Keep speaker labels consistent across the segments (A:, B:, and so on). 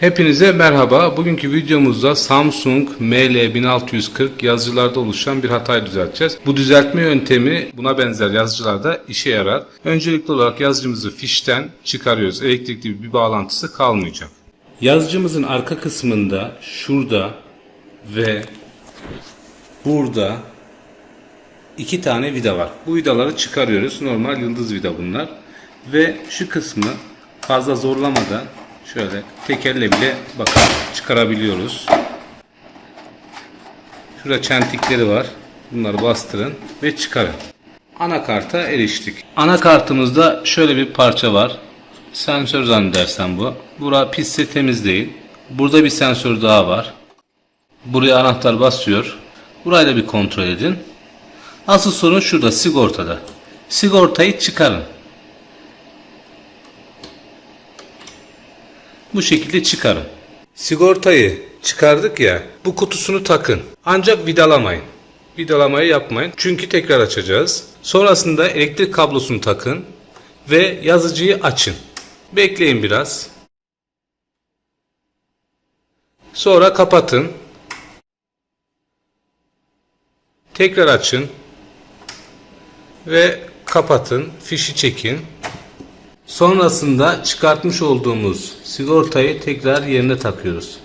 A: Hepinize merhaba. Bugünkü videomuzda Samsung ML1640 yazıcılarda oluşan bir hatayı düzelteceğiz. Bu düzeltme yöntemi buna benzer yazıcılarda işe yarar. Öncelikli olarak yazıcımızı fişten çıkarıyoruz. Elektrikli bir bağlantısı kalmayacak. Yazıcımızın arka kısmında şurada ve burada iki tane vida var. Bu vidaları çıkarıyoruz. Normal yıldız vida bunlar. Ve şu kısmı fazla zorlamadan şöyle tek elle bile bakın çıkarabiliyoruz. Şurada çentikleri var. Bunları bastırın ve çıkarın. Anakarta eriştik. Anakartımızda şöyle bir parça var. Sensör zannedersem bu. Bura pisse temiz değil. Burada bir sensör daha var. Buraya anahtar basıyor. Burayı da bir kontrol edin. Asıl sorun şurada sigortada. Sigortayı çıkarın. Bu şekilde çıkarın. Sigortayı çıkardık ya bu kutusunu takın. Ancak vidalamayın. Vidalamayı yapmayın. Çünkü tekrar açacağız. Sonrasında elektrik kablosunu takın ve yazıcıyı açın. Bekleyin biraz. Sonra kapatın. Tekrar açın ve kapatın. Fişi çekin. Sonrasında çıkartmış olduğumuz sigortayı tekrar yerine takıyoruz.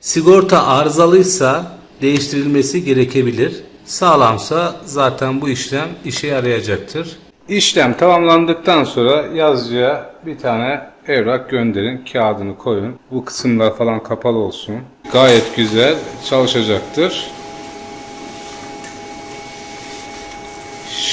A: Sigorta arızalıysa değiştirilmesi gerekebilir. Sağlamsa zaten bu işlem işe yarayacaktır. İşlem tamamlandıktan sonra yazıcıya bir tane evrak gönderin. Kağıdını koyun. Bu kısımlar falan kapalı olsun. Gayet güzel çalışacaktır.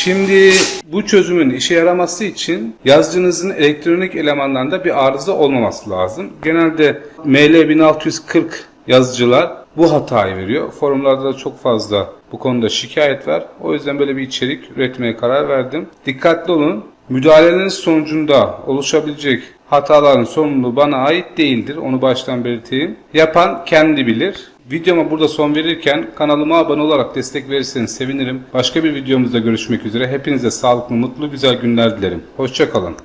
A: Şimdi bu çözümün işe yaraması için yazıcınızın elektronik elemanlarında bir arıza olmaması lazım. Genelde ML1640 yazıcılar bu hatayı veriyor. Forumlarda da çok fazla bu konuda şikayet var. O yüzden böyle bir içerik üretmeye karar verdim. Dikkatli olun. Müdahaleleriniz sonucunda oluşabilecek hataların sorumluluğu bana ait değildir. Onu baştan belirteyim. Yapan kendi bilir. Videoma burada son verirken kanalıma abone olarak destek verirseniz sevinirim. Başka bir videomuzda görüşmek üzere. Hepinize sağlıklı, mutlu, güzel günler dilerim. Hoşçakalın.